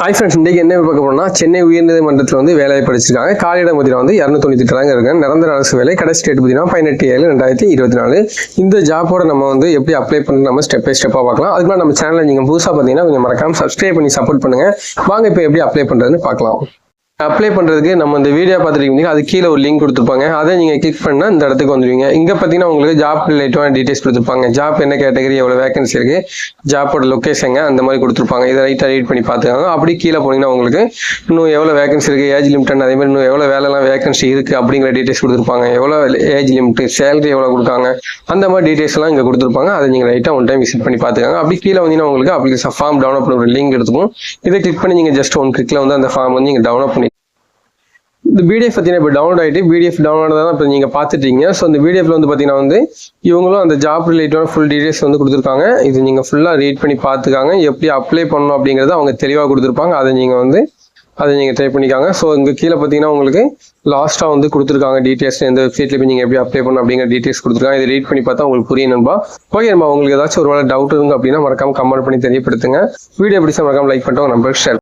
Hi friends இன்றைக்கு என்ன பார்க்க போனோம்னா சென்னை உயர்நீதிமன்றத்தில் வந்து வேலையை படிச்சிருக்காங்க. காலியிடம் பார்த்தீங்கன்னா வந்து இரநூத்தொண்ணூத்தி எட்டு இருக்காங்க. நிரந்தர அரசு வேலை கடைசி டேட் பார்த்தீங்கன்னா பதினெட்டு ஏழு ரெண்டாயிரத்தி இருபத்தி நாலு. இந்த ஜாப்போட நம்ம வந்து எப்படி அப்ளை பண்ணி நம்ம ஸ்டெப் பை ஸ்டெப்பாக பார்க்கலாம். அதுக்கு நம்ம சேனலை நீங்கள் புதுசாக பார்த்தீங்கன்னா கொஞ்சம் மறக்காம சப்ஸ்கிரைப் பண்ணி சப்போர்ட் பண்ணுங்கள் வாங்க இப்போ எப்படி அப்ளை பண்ணுறதுன்னு பார்க்கலாம். அப்ளை பண்ணுறதுக்கு நம்ம இந்த வீடியோ பார்த்துருக்கீங்க அது கீழே ஒரு லிங்க் கொடுத்துருப்பாங்க. அதை நீங்கள் கிளிக் பண்ணால் இந்த இடத்துக்கு வந்துடுவீங்க இங்கே பார்த்தீங்கன்னா உங்களுக்கு ஜாப் ரிலேட்டிவான டீட்டெயில்ஸ் கொடுத்துருப்பாங்க. ஜாப் என்ன கேட்டகரி எவ்வளோ வேகன்சி இருக்குது ஜாப்போட லொக்கேஷங்க அந்த மாதிரி கொடுத்துருப்பாங்க. இதை ரைட்டாக ரீட் பண்ணி பார்த்துக்காங்க. அப்படி கீழே போனீங்கன்னா உங்களுக்கு இன்னும் எவ்வளோ வேகன்சி இருக்குது ஏஜ் லிமிட் அதே மாதிரி இன்னும் எவ்வளோ வேலைலாம் வேகன்சி இருக்குது அப்படிங்கிற டீட்டெயில்ஸ் கொடுத்துருப்பாங்க. எவ்வளோ ஏஜ் லிமிட் சேலரி எவ்வளோ கொடுக்காங்க அந்த மாதிரி டீட்டெயில்ஸ்லாம் இங்கே கொடுத்துருப்பாங்க. அதை நீங்கள் ரைட்டாக ஒன் டைம் விசிட் பண்ணி பார்த்துக்காங்க. அப்படி கீழே வந்தீங்கன்னா உங்களுக்கு அப்ளிகேஷன் ஃபார்ம் டவுன்லோட் பண்ணுற லிங்க் எடுத்துக்கும். இதை கிளிக் பண்ணி நீங்கள் ஜஸ்ட் ஒன் கிளிக்கில் வந்து அந்த ஃபார்ம் வந்து நீங்கள் டவுன்லோட் பண்ணி இந்த பிடிஎஃப் பார்த்தீங்கன்னா இப்போ டவுன்லோட் ஆகிட்டு பிடிஎஃப் டவுன்லோட் தான் இப்போ நீங்கள் பார்த்துட்டீங்க ஸோ அந்த பிடிஎஃப்ல வந்து பார்த்தீங்கன்னா வந்து இவங்களும் அந்த ஜாப் ரிலேட்டடான ஃபுல் டீடைல்ஸ் வந்து கொடுத்துருக்காங்க. இது நீங்கள் ஃபுல்லாக ரீட் பண்ணி பார்த்துக்காங்க எப்படி அப்ளை பண்ணணும் அப்படிங்கிறத அவங்க தெளிவாக கொடுத்துருப்பாங்க. அதை நீங்கள் வந்து அதை நீங்கள் ட்ரை பண்ணிக்காங்க. ஸோ இங்கே கீழே பார்த்தீங்கன்னா உங்களுக்கு லாஸ்ட்டாக வந்து கொடுத்துருக்காங்க டீட்டெயில்ஸ் எந்த வெப்சைட்ல போய் நீங்கள் எப்படி அப்ளை பண்ணணும் அப்படிங்கிற டீட்டெயில்ஸ் கொடுத்துருக்காங்க. இதை ரீட் பண்ணி பார்த்தா உங்களுக்கு புரிய நண்பா. ஓகே நம்ம உங்களுக்கு ஏதாச்சும் ஒரு வேலை டவுட் இருக்கு அப்படின்னா மறக்காம கமெண்ட் பண்ணி தெரியப்படுத்துங்க. வீடியோ பிடிச்சா மறக்காம லைக் பண்ணிட்டு நம்பர் நம்பருக்கு ஷேர்